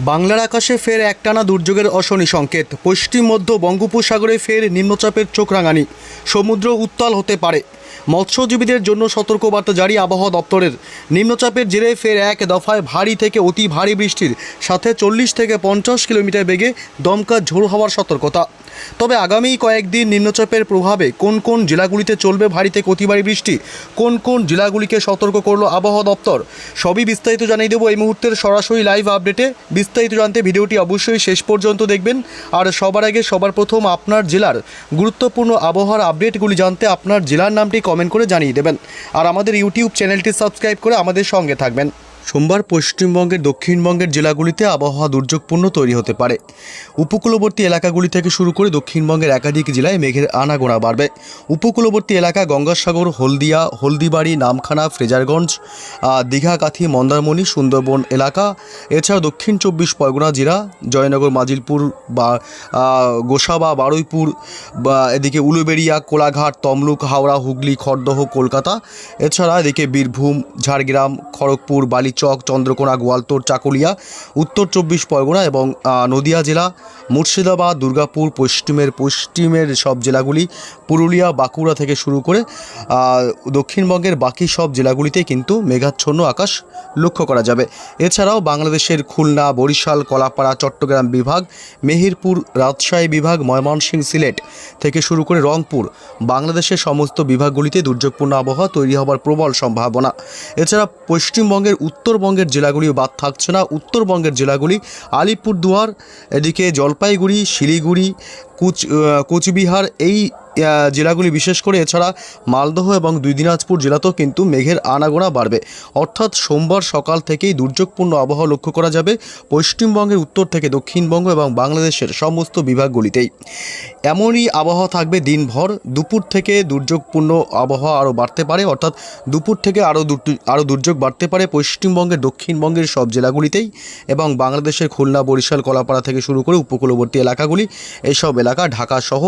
বাংলার আকাশে ফের একটানা দুর্যোগের অশনি সংকেত। পশ্চিম মধ্য বঙ্গোপসাগরে ফের নিম্নচাপের চোখ রাঙানি। সমুদ্র উত্তাল হতে পারে। মৎস্যজীবীদের জন্য সতর্কবার্তা জারি আবহাওয়া দপ্তরের। নিম্নচাপের জেরে ফের এক দফায় ভারী থেকে অতি ভারী বৃষ্টির সাথে চল্লিশ থেকে পঞ্চাশ কিলোমিটার বেগে দমকা ঝোড় হওয়ার সতর্কতা। তবে আগামী কয়েকদিন নিম্নচাপের প্রভাবে কোন কোন জেলাগুলিতে চলবে ভারী থেকে অতি ভারী বৃষ্টি, কোন কোন জেলাগুলিকে সতর্ক করল আবহাওয়া দপ্তর, সবই বিস্তারিত জানিয়ে দেবো এই মুহূর্তের সরাসরি লাইভ আপডেটে। বিস্তারিত জানতে ভিডিওটি অবশ্যই শেষ পর্যন্ত দেখবেন। আর সবার আগে সবার প্রথম আপনার জেলার গুরুত্বপূর্ণ আবহাওয়ার আপডেটগুলি জানতে আপনার জেলার নামটি কমেন্ট করে জানিয়ে দেবেন। আর আমাদের ইউটিউব চ্যানেলটি সাবস্ক্রাইব করে আমাদের সঙ্গে থাকবেন। সোমবার পশ্চিমবঙ্গের, দক্ষিণবঙ্গের জেলাগুলিতে আবহাওয়া দুর্যোগপূর্ণ তৈরি হতে পারে। উপকূলবর্তী এলাকাগুলি থেকে শুরু করে দক্ষিণবঙ্গের একাধিক জেলায় মেঘের আনাগোনা বাড়বে। উপকূলবর্তী এলাকা গঙ্গাসাগর, হলদিয়া, হলদিবাড়ি, নামখানা, ফ্রেজারগঞ্জ দীঘাকাথি মন্দারমণি, সুন্দরবন এলাকা। এছাড়া দক্ষিণ চব্বিশ পরগনা জেলা, জয়নগর, মাজিলপুর, বা গোসাবা, বারুইপুর, বা, এদিকে উলুবেড়িয়া, কোলাঘাট, তমলুক, হাওড়া, হুগলি, খড়দহ, কলকাতা। এছাড়া এদিকে বীরভূম, ঝাড়গ্রাম, খড়গপুর বালিচক চন্দ্রকোনা গোয়ালতোড় চাকুলিয়া, উত্তর চব্বিশ পরগনা এবং নদিয়া জেলা, মুর্শিদাবাদ, দুর্গাপুর, পশ্চিমের পশ্চিমের সব জেলাগুলি, পুরুলিয়া, বাঁকুড়া থেকে শুরু করে দক্ষিণবঙ্গের বাকি সব জেলাগুলিতে কিন্তু মেঘাচ্ছন্ন আকাশ লক্ষ্য করা যাবে। এছাড়াও বাংলাদেশের খুলনা, বরিশাল, কলাপাড়া, চট্টগ্রাম বিভাগ, মেহেরপুর, রাজশাহী বিভাগ, ময়মনসিংহ সিলেট থেকে শুরু করে রংপুর, বাংলাদেশের সমস্ত বিভাগগুলিতে দুর্যোগপূর্ণ আবহাওয়া তৈরি হবার প্রবল সম্ভাবনা। এছাড়া পশ্চিমবঙ্গের উত্তরবঙ্গের জেলাগুলিও বাদ থাকছে না। উত্তরবঙ্গের জেলাগুলি আলিপুরদুয়ার এদিকে জলপাইগুড়ি শিলিগুড়ি কুচ কোচবিহার এই জেলাগুলি বিশেষ করে, এছাড়া মালদহ এবং দুই দিনাজপুর জেলাতেও কিন্তু মেঘের আনাগোনা বাড়বে। অর্থাৎ সোমবার সকাল থেকেই দুর্যোগপূর্ণ আবহাওয়া লক্ষ্য করা যাবে পশ্চিমবঙ্গের উত্তর থেকে দক্ষিণবঙ্গ এবং বাংলাদেশের সমস্ত বিভাগগুলিতেই। এমনই আবহাওয়া থাকবে দিনভর। দুপুর থেকে দুর্যোগপূর্ণ আবহাওয়া আরও বাড়তে পারে, অর্থাৎ দুপুর থেকে আরও আরও দুর্যোগ বাড়তে পারে পশ্চিমবঙ্গের, দক্ষিণবঙ্গের সব জেলাগুলিতেই এবং বাংলাদেশের খুলনা, বরিশাল, কলাপাড়া থেকে শুরু করে উপকূলবর্তী এলাকাগুলি এইসব এলাকা, ঢাকা সহ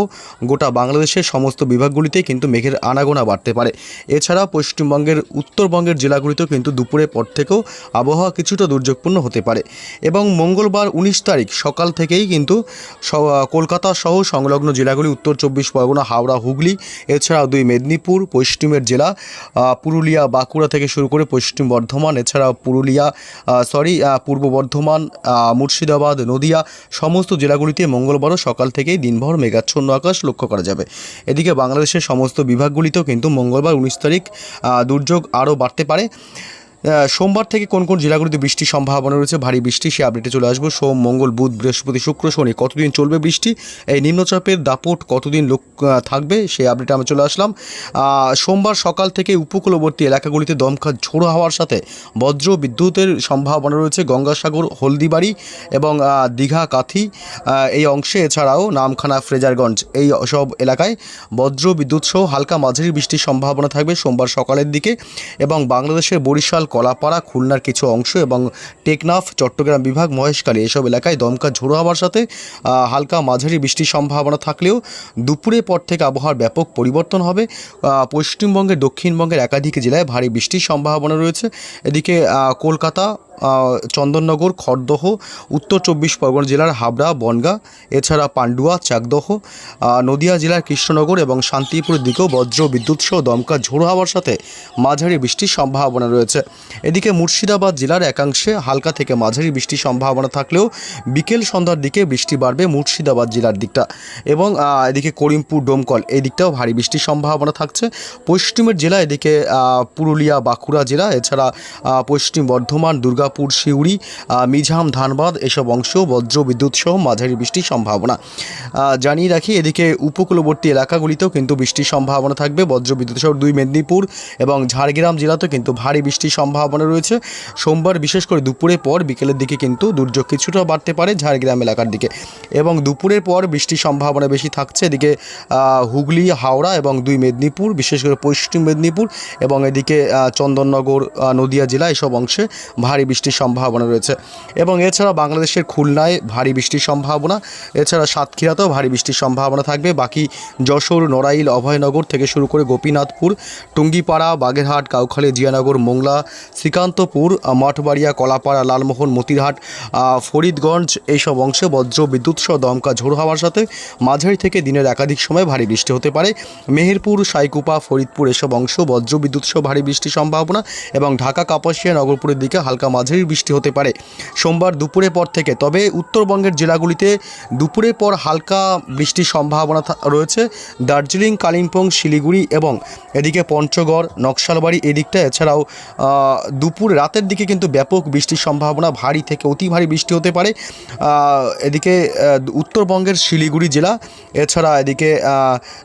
গোটা বাংলাদেশের সমস্ত বিভাগগুলিতে কিন্তু মেঘের আনাগোনা বাড়তে পারে। এছাড়া পশ্চিমবঙ্গের, উত্তরবঙ্গের জেলাগুলিতেও কিন্তু দুপুরের পর থেকেও আবহাওয়া কিছুটা দুর্যোগপূর্ণ হতে পারে এবং মঙ্গলবার উনিশ তারিখ সকাল থেকেই কিন্তু কলকাতা সহ সংলগ্ন জেলাগুলি উত্তর চব্বিশ পরগনা, হাওড়া, হুগলি, এছাড়াও দুই মেদিনীপুর, পশ্চিমের জেলা পুরুলিয়া, বাঁকুড়া থেকে শুরু করে পশ্চিম বর্ধমান এছাড়া পুরুলিয়া সরি পূর্ব বর্ধমান মুর্শিদাবাদ, নদিয়া সমস্ত জেলাগুলিতে মঙ্গলবারও সকাল থেকেই দিনভর মেঘাচ্ছন্ন আকাশ লক্ষ্য করা যাবে। এদিকে বাংলাদেশের সমস্ত বিভাগগুলিতেও কিন্তু মঙ্গলবার উনিশ তারিখ দুর্যোগ আরও বাড়তে পারে। সোমবার থেকে কোন কোন জেলাগুলিতে বৃষ্টির সম্ভাবনা রয়েছে? ভারী বৃষ্টি, সে আপডেটে চলে আসব। সোম, মঙ্গল, বুধ, বৃহস্পতি, শুক্র, শনি, কতদিন চলবে বৃষ্টি? এই নিম্নচাপের দাপট কতদিন লোক থাকবে? সেই আপডেটে আমি চলে আসলাম। সোমবার সকাল থেকে উপকূলবর্তী এলাকাগুলিতে দমকা ঝোড়ো হওয়ার সাথে বজ্র বিদ্যুতের সম্ভাবনা রয়েছে। গঙ্গাসাগর, হলদিবাড়ি এবং দীঘা, কাথি এই অংশে। এছাড়াও নামখানা, ফ্রেজারগঞ্জ এই সব এলাকায় বজ্র বিদ্যুৎ সহ হালকা মাঝারি বৃষ্টির সম্ভাবনা থাকবে সোমবার সকালের দিকে এবং বাংলাদেশের বরিশাল কলাপাড়া, খুলনার কিছু অংশ এবং টেকনাফ, চট্টগ্রাম বিভাগ, মহেশখালী এসব এলাকায় দমকা ঝোড়ো হওয়ার সাথে হালকা মাঝারি বৃষ্টির সম্ভাবনা থাকলেও দুপুরের পর থেকে আবহাওয়ার ব্যাপক পরিবর্তন হবে। পশ্চিমবঙ্গের দক্ষিণবঙ্গের একাধিক জেলায় ভারী বৃষ্টির সম্ভাবনা রয়েছে। এদিকে কলকাতা চন্দননগর, খড়দহ, উত্তর চব্বিশ পরগনা জেলার হাবড়া, বনগাঁ, এছাড়া পান্ডুয়া, চাকদহ নদিয়া জেলার কৃষ্ণনগর এবং শান্তিপুরের দিকেও বজ্র বিদ্যুৎ সহ দমকা ঝোড়ো হওয়ার সাথে মাঝারি বৃষ্টির সম্ভাবনা রয়েছে। এদিকে মুর্শিদাবাদ জেলার একাংশে হালকা থেকে মাঝারি বৃষ্টির সম্ভাবনা থাকলেও বিকেল সন্ধ্যার দিকে বৃষ্টি বাড়বে মুর্শিদাবাদ জেলার দিকটা এবং এদিকে করিমপুর, ডোমকল এই দিকটাও ভারী বৃষ্টির সম্ভাবনা থাকছে। পশ্চিমের জেলা এদিকে পুরুলিয়া, বাঁকুড়া জেলা, এছাড়া পশ্চিম বর্ধমান দুর্গাপুর, সিউড়ি মিঝাম ধানবাদ এসব অংশ বজ্র বিদ্যুৎ সহ মাঝারি বৃষ্টির সম্ভাবনা। জানিয়ে রাখি, এদিকে উপকূলবর্তী এলাকাগুলিতেও কিন্তু বৃষ্টির সম্ভাবনা থাকবে। বজ্র বিদ্যুৎ সহ দুই মেদিনীপুর এবং ঝাড়গ্রাম জেলাতেও কিন্তু ভারী বৃষ্টির সম্ভাবনা রয়েছে। সোমবার বিশেষ করে দুপুরের পর বিকেলের দিকে কিন্তু দুর্যোগ কিছুটা বাড়তে পারে ঝাড়গ্রাম এলাকার দিকে। এবং দুপুরের পর বৃষ্টির সম্ভাবনা বেশি থাকছে এদিকে হুগলি, হাওড়া এবং দুই মেদিনীপুর, বিশেষ করে পশ্চিম মেদিনীপুর এবং এদিকে চন্দননগর নদিয়া জেলা এসব অংশে ভারী বৃষ্টির সম্ভাবনা রয়েছে। এবং এছাড়া বাংলাদেশের খুলনায় ভারী বৃষ্টির সম্ভাবনা। এছাড়া সাতক্ষীরাতেও ভারী বৃষ্টির সম্ভাবনা থাকবে। বাকি যশোর, নড়াইল, অভয়নগর থেকে শুরু করে গোপীনাথপুর, টুঙ্গিপাড়া, বাগেরহাট, কাউখালী, জিয়ানগর, মোংলা, শ্রীকান্তপুর, মঠবাড়িয়া, কলাপাড়া, লালমোহন, মতিরহাট ফরিদগঞ্জ এইসব অংশে বজ্র বিদ্যুৎ সহ দমকা ঝোড়ো হওয়ার সাথে মাঝারি থেকে দিনের একাধিক সময় ভারী বৃষ্টি হতে পারে। মেহেরপুর, সাইকুপা, ফরিদপুর এসব অংশ বজ্র বিদ্যুৎ সহ ভারী বৃষ্টির সম্ভাবনা এবং ঢাকা কাপাসিয়া নগরপুরের দিকে হালকা মাঝারি বৃষ্টি হতে পারে। সোমবার দুপুরের পর থেকে, তবে উত্তরবঙ্গের জেলাগুলিতে দুপুরের পর হালকা বৃষ্টির সম্ভাবনা রয়েছে। দার্জিলিং, কালিম্পং, শিলিগুড়ি এবং এদিকে পঞ্চগড়, নকশালবাড়ি এদিকটা, এছাড়াও দুপুর রাতের দিকে কিন্তু ব্যাপক বৃষ্টির সম্ভাবনা, ভারী থেকে অতি ভারী বৃষ্টি হতে পারে। এদিকে উত্তরবঙ্গের শিলিগুড়ি জেলা, এছাড়া এদিকে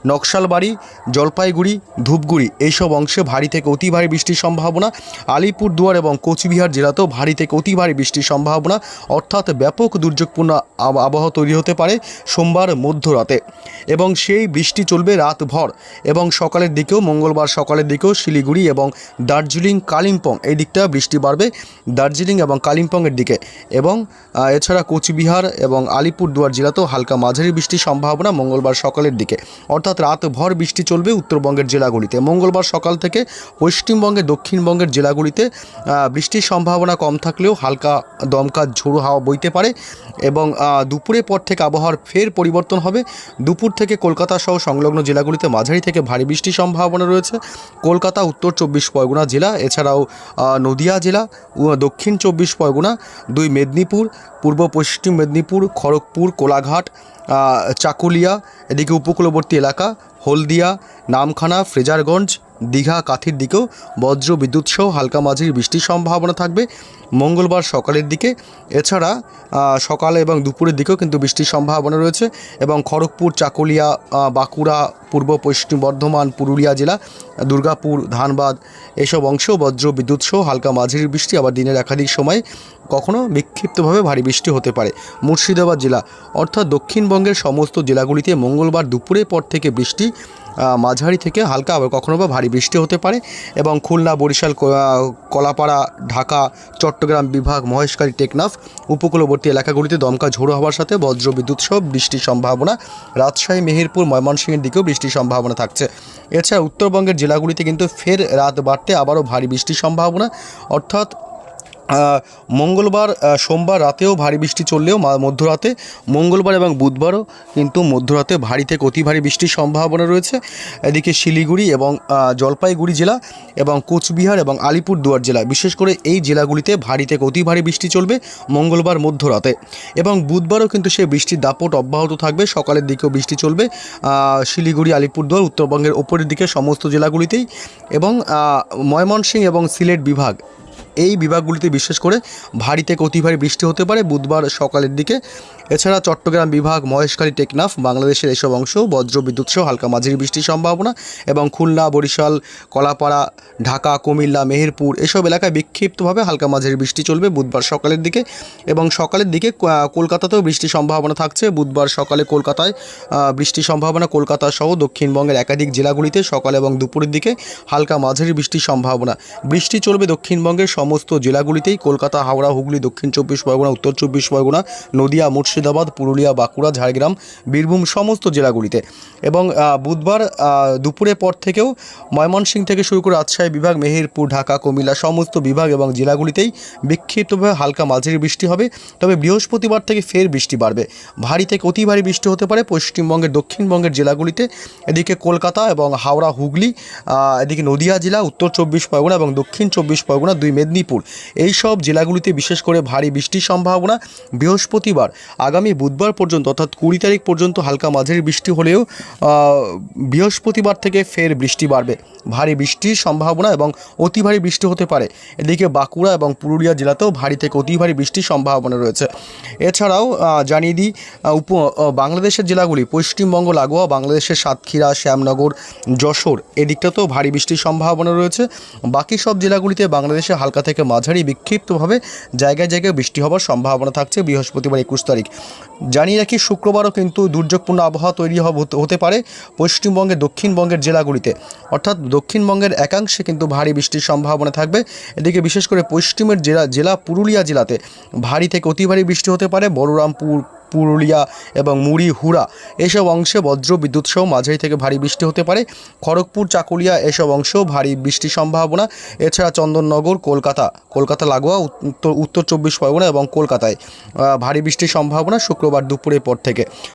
নকশালবাড়ি, জলপাইগুড়ি, ধূপগুড়ি, এইসব অংশে ভারী থেকে অতি ভারী বৃষ্টির সম্ভাবনা। আলিপুরদুয়ার এবং কোচবিহার জেলাতেও ভারী থেকে অতি ভারী বৃষ্টির সম্ভাবনা, অর্থাৎ ব্যাপক দুর্যোগপূর্ণ আব- আবহাওয়া তৈরি হতে পারে সোমবার মধ্যরাতে। এবং সেই বৃষ্টি চলবে রাতভর। এবং সকালের দিকেও, মঙ্গলবার সকালের দিকেও শিলিগুড়ি এবং দার্জিলিং, কালিম্পং এই দিকটা বৃষ্টি বাড়বে। দার্জিলিং এবং কালিম্পংয়ের দিকে। এবং এছাড়া কোচবিহার এবং আলিপুরদুয়ার জেলাতেও হালকা মাঝারি বৃষ্টির সম্ভাবনা মঙ্গলবার সকালের দিকে। অর্থাৎ রাতভর বৃষ্টি চলবে উত্তরবঙ্গের জেলাগুলিতে। মঙ্গলবার সকাল থেকে পশ্চিমবঙ্গের দক্ষিণবঙ্গের জেলাগুলিতে বৃষ্টির সম্ভাবনা কম থাকলেও হালকা দমকা ঝোড়ো হাওয়া বইতে পারে এবং দুপুরের পর থেকে আবহাওয়ার ফের পরিবর্তন হবে। দুপুর থেকে কলকাতা সহ সংলগ্ন জেলাগুলিতে মাঝারি থেকে ভারী বৃষ্টির সম্ভাবনা রয়েছে। কলকাতা, উত্তর চব্বিশ পরগনা জেলা, এছাড়াও নদিয়া জেলা দক্ষিণ চব্বিশ পরগনা, দুই মেদিনীপুর, পূর্ব পশ্চিম মেদিনীপুর, খড়গপুর, কোলাঘাট চাকুলিয়া, এদিকে উপকূলবর্তী এলাকা, হলদিয়া, নামখানা, ফ্রেজারগঞ্জ দীঘা কাথির দিকেও বজ্র বিদ্যুৎ সহ হালকা মাঝির বৃষ্টির সম্ভাবনা থাকবে। মঙ্গলবার সকালের দিকে, এছাড়া সকালে এবং দুপুরের দিকেও কিন্তু বৃষ্টির সম্ভাবনা রয়েছে এবং খড়গপুর, চাকুলিয়া বাঁকুড়া, পূর্ব পশ্চিম বর্ধমান, পুরুলিয়া জেলা, দুর্গাপুর, ধানবাদ এসব অংশেও বজ্র বিদ্যুৎ সহ হালকা মাঝির বৃষ্টি আবার দিনের একাধিক সময় কখনও বিক্ষিপ্তভাবে ভারী বৃষ্টি হতে পারে। মুর্শিদাবাদ জেলা অর্থাৎ দক্ষিণবঙ্গের সমস্ত জেলাগুলিতে মঙ্গলবার দুপুরের পর থেকে বৃষ্টি মাঝারি থেকে হালকা আবার কখনো বা ভারী বৃষ্টি হতে পারে এবং খুলনা, বরিশাল কলাপাড়া, ঢাকা, চট্টগ্রাম বিভাগ মহেশকারী টেকনাফ উপকূলবর্তী এলাকাগুলিতে দমকা ঝোড়ো হওয়ার সাথে বজ্র বিদ্যুৎ সহ বৃষ্টির সম্ভাবনা। রাজশাহী, মেহেরপুর, ময়মনসিংহের দিকেও বৃষ্টির সম্ভাবনা থাকছে। এছাড়া উত্তরবঙ্গের জেলাগুলিতে কিন্তু ফের রাত বাড়তে আবারও ভারী বৃষ্টির সম্ভাবনা। অর্থাৎ মঙ্গলবার সোমবার রাতেও ভারী বৃষ্টি চললেও মধ্যরাতে, মঙ্গলবার এবং বুধবারও কিন্তু মধ্যরাতে ভারী থেকে অতি ভারী বৃষ্টির সম্ভাবনা রয়েছে। এদিকে শিলিগুড়ি এবং জলপাইগুড়ি জেলা এবং কোচবিহার এবং আলিপুরদুয়ার জেলা, বিশেষ করে এই জেলাগুলিতে ভারী থেকে অতি ভারী বৃষ্টি চলবে মঙ্গলবার মধ্যরাতে। এবং বুধবারও কিন্তু সেই বৃষ্টির দাপট অব্যাহত থাকবে, সকালের দিকেও বৃষ্টি চলবে শিলিগুড়ি, আলিপুরদুয়ার, উত্তরবঙ্গের ওপরের দিকে সমস্ত জেলাগুলিতেই। এবং ময়মনসিংহ এবং সিলেট বিভাগ এই বিভাগগুলিতে বিশেষ করে ভারী থেকে অতি ভারী বৃষ্টি হতে পারে বুধবার সকালের দিকে। এছাড়া চট্টগ্রাম বিভাগ মহেশখালী টেকনাফ, বাংলাদেশের এসব অংশ, বজ্র বিদ্যুৎ সহ হালকা মাঝারি বৃষ্টির সম্ভাবনা এবং খুলনা, বরিশাল, কলাপাড়া, ঢাকা, কুমিল্লা, মেহেরপুর এসব এলাকায় বিক্ষিপ্তভাবে হালকা মাঝারি বৃষ্টি চলবে বুধবার সকালের দিকে এবং সকালের দিকে কলকাতাতেও বৃষ্টির সম্ভাবনা থাকছে। বুধবার সকালে কলকাতায় বৃষ্টির সম্ভাবনা কলকাতা সহ দক্ষিণবঙ্গের একাধিক জেলাগুলিতে সকাল এবং দুপুরের দিকে হালকা মাঝারি বৃষ্টির সম্ভাবনা। বৃষ্টি চলবে দক্ষিণবঙ্গের সমস্ত জেলাগুলিতেই কলকাতা হাওড়া হুগলি দক্ষিণ চব্বিশ পরগনা উত্তর চব্বিশ পরগনা নদিয়া মুর্শিদাবাদ পুরুলিয়া বাঁকুড়া ঝাড়গ্রাম বীরভূম সমস্ত জেলাগুলিতে। এবং বুধবার আহ, দুপুরের পর থেকেও ময়মনসিংহ থেকে শুরু করে রাজশাহী বিভাগ মেহেরপুর ঢাকা কুমিল্লা সমস্ত বিভাগ এবং জেলাগুলিতেই বিক্ষিপ্তভাবে হালকা মাঝারি বৃষ্টি হবে। তবে বৃহস্পতিবার থেকে ফের বৃষ্টি বাড়বে। ভারী থেকে অতি ভারী বৃষ্টি হতে পারে পশ্চিমবঙ্গের দক্ষিণবঙ্গের জেলাগুলিতে। এদিকে কলকাতা এবং হাওড়া হুগলি এদিকে নদিয়া জেলা উত্তর চব্বিশ পরগনা এবং দক্ষিণ চব্বিশ পরগনা দুই মেদিনীপুর। এই সব জেলাগুলিতে বিশেষ করে ভারী বৃষ্টির সম্ভাবনা। বৃহস্পতিবার, আগামী বুধবার পর্যন্ত, অর্থাৎ কুড়ি তারিখ পর্যন্ত হালকা মাঝের বৃষ্টি হলেও বৃহস্পতিবার থেকে ফের বৃষ্টি বাড়বে। ভারী বৃষ্টির সম্ভাবনা এবং অতি ভারী বৃষ্টি হতে পারে। এদিকে বাঁকুড়া এবং পুরুলিয়া জেলাতেও ভারী থেকে অতি ভারী বৃষ্টির সম্ভাবনা রয়েছে। এছাড়াও জানিয়ে দিই উপ বাংলাদেশের জেলাগুলি, পশ্চিমবঙ্গ, লাগোয়া, বাংলাদেশের সাতক্ষীরা, শ্যামনগর, যশোর, এদিকটাতেও ভারী বৃষ্টির সম্ভাবনা রয়েছে। বাকি সব জেলাগুলিতে বাংলাদেশে হালকা থেকে মাঝারি বিক্ষিপ্তভাবে জায়গায় জায়গায় বৃষ্টি হওয়ার সম্ভাবনা থাকছে বৃহস্পতিবার একুশ তারিখ। জানিয়ে রাখি, শুক্রবারও কিন্তু দুর্যোগপূর্ণ আবহাওয়া তৈরি হতে- পারে পশ্চিমবঙ্গের দক্ষিণবঙ্গের জেলাগুলিতে। অর্থাৎ দক্ষিণবঙ্গের একাংশে কিন্তু ভারী বৃষ্টির সম্ভাবনা থাকবে। এদিকে বিশেষ করে পশ্চিমের জেলা জেলা পুরুলিয়া জেলাতে ভারী থেকে অতি ভারী বৃষ্টি হতে পারে বলরামপুর, পুরুলিয়া এবং মুড়ি হুড়া এসব অংশে বজ্র বিদ্যুৎ সহ মাঝারি থেকে ভারী বৃষ্টি হতে পারে। খড়গপুর, চাকুলিয়া এসব অংশেও ভারী বৃষ্টির সম্ভাবনা। এছাড়া চন্দননগর, কলকাতা কলকাতা, লাগোয়া, উত্তর উত্তর চব্বিশ পরগনা এবং কলকাতায় ভারী বৃষ্টির সম্ভাবনা শুক্রবার দুপুরের পর থেকে।